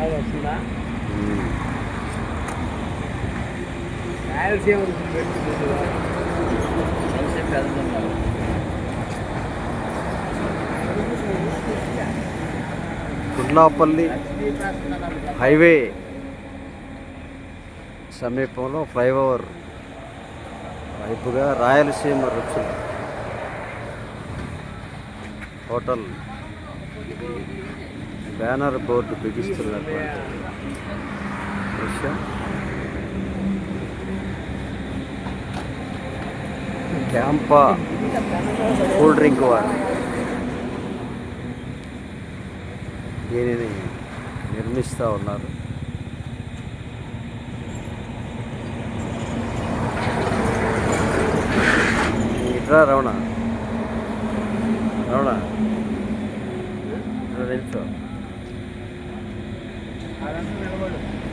Rayalaseema highway సమీపంలో flyover వైపుగా రాయలసీమ రుచులు హోటల్. బ్యానర్ బోర్డు బిగిస్తున్నటువంటి దృశ్యం. క్యాంపా కూల్ డ్రింక్ వారు. దీనిని నిర్మిస్తూ ఉన్నారు. ఇట్రా రమణ. రమణ. నిల్చో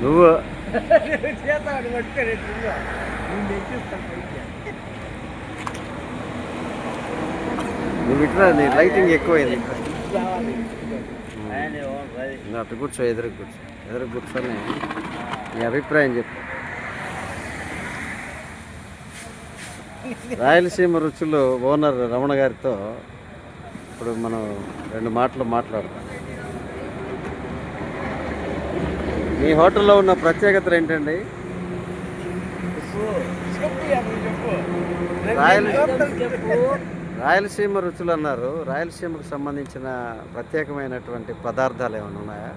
నువ్వు నువ్వు ఇట్రా నీ లైటింగ్ ఎక్కువైంది. అటు కూర్చో ఎదురు కూర్చో. ఎదురు కూర్చొని నీ అభిప్రాయం చెప్పు. రాయలసీమ రుచులు ఓనర్ రమణ గారితో ఇప్పుడు మనం రెండు మాటలు మాట్లాడతాం మీ హోటల్లో ఉన్న ప్రత్యేకతలు ఏంటండి? రాయలసీమ రుచులు అన్నారు. రాయలసీమకు సంబంధించిన ప్రత్యేకమైనటువంటి పదార్థాలు ఏమైనా ఉన్నాయా?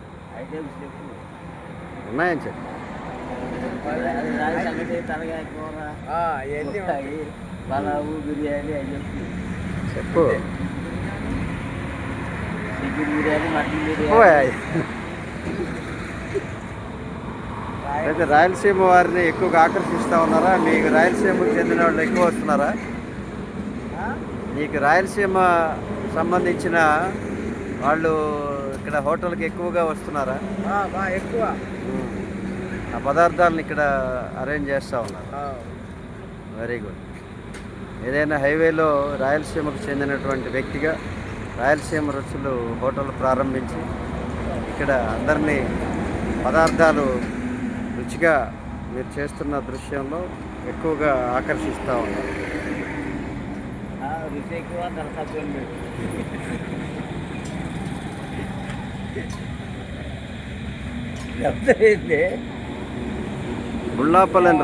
ఉన్నాయని చెప్పి. చెప్పి. బిర్యానీ మటన్ బిర్యానీ. అయితే రాయలసీమ వారిని ఎక్కువగా ఆకర్షిస్తూ ఉన్నారా? మీకు రాయలసీమకు చెందిన వాళ్ళు ఎక్కువ వస్తున్నారా? మీకు రాయలసీమ సంబంధించిన వాళ్ళు ఇక్కడ హోటల్కి ఎక్కువగా వస్తున్నారా? ఎక్కువ. ఆ పదార్థాలను ఇక్కడ అరేంజ్ చేస్తూ ఉన్నారు. వెరీ గుడ్ ఏదైనా హైవేలో రాయలసీమకు చెందినటువంటి వ్యక్తిగా రాయలసీమ రుచులు హోటల్ ప్రారంభించి ఇక్కడ అందరినీ పదార్థాలు రుచిగా మీరు చేస్తున్న దృశ్యంలో ఎక్కువగా ఆకర్షిస్తూ ఉన్నారు. ఆ, రుచి